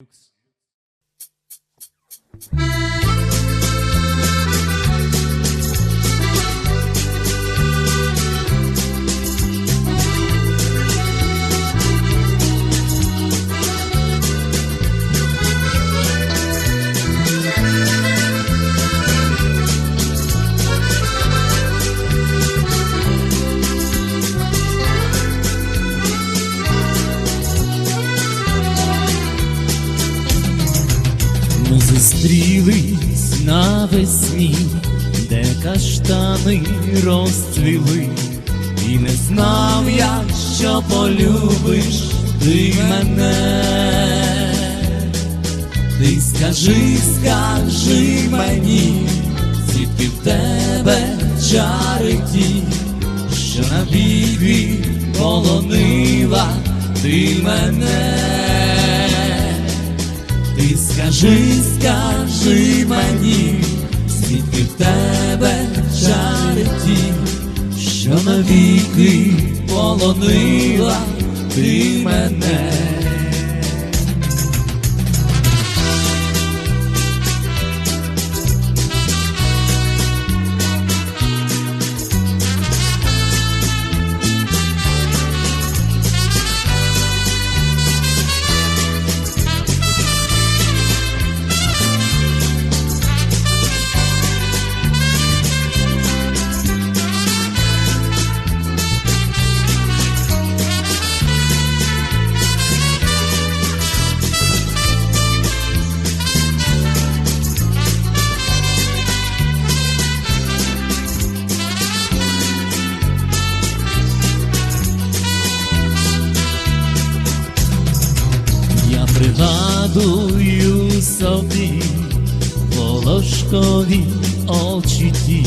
Luke's. Зустрілись навесні, де каштани розцвіли, і не знав я, що полюбиш ти мене. Ти скажи, скажи мені, звідки в тебе чари ті, що на навіки полонила ти мене. Ти скажи, скажи мені, звідки в тебе жариті, що навіки полонила ти мене. Я пригадую собі волошкові очі ті,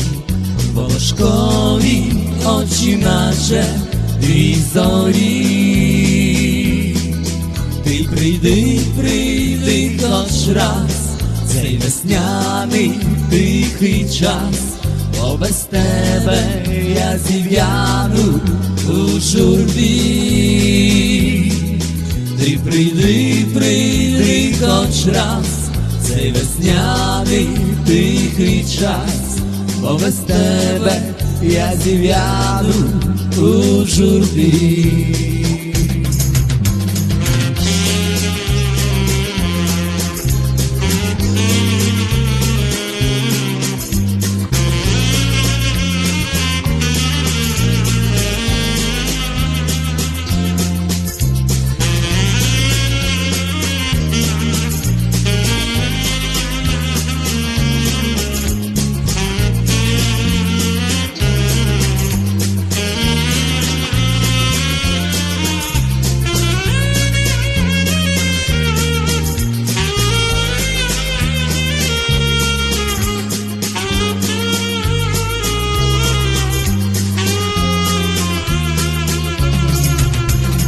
волошкові очі, наче дві зорі. Ти прийди, прийди хоч раз, цей весняний тихий час, бо без тебе я зів'яну у журбі. Ти прийди, прийди хоч раз, цей весняний тихий час, бо без тебе я зів'яну у журбі.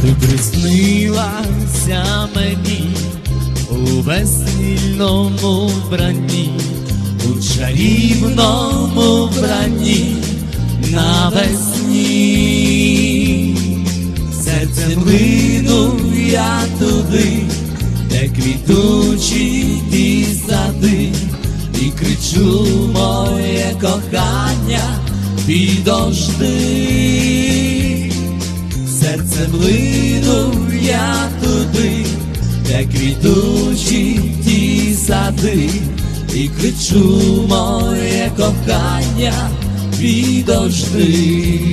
Ти приснилася мені у веснільному вбранні, у чарівному вбранні навесні. Серцем лину я туди, де квітучі ті сади, і кричу моє кохання, підожди. Сади, і кричу моє кохання, підожди.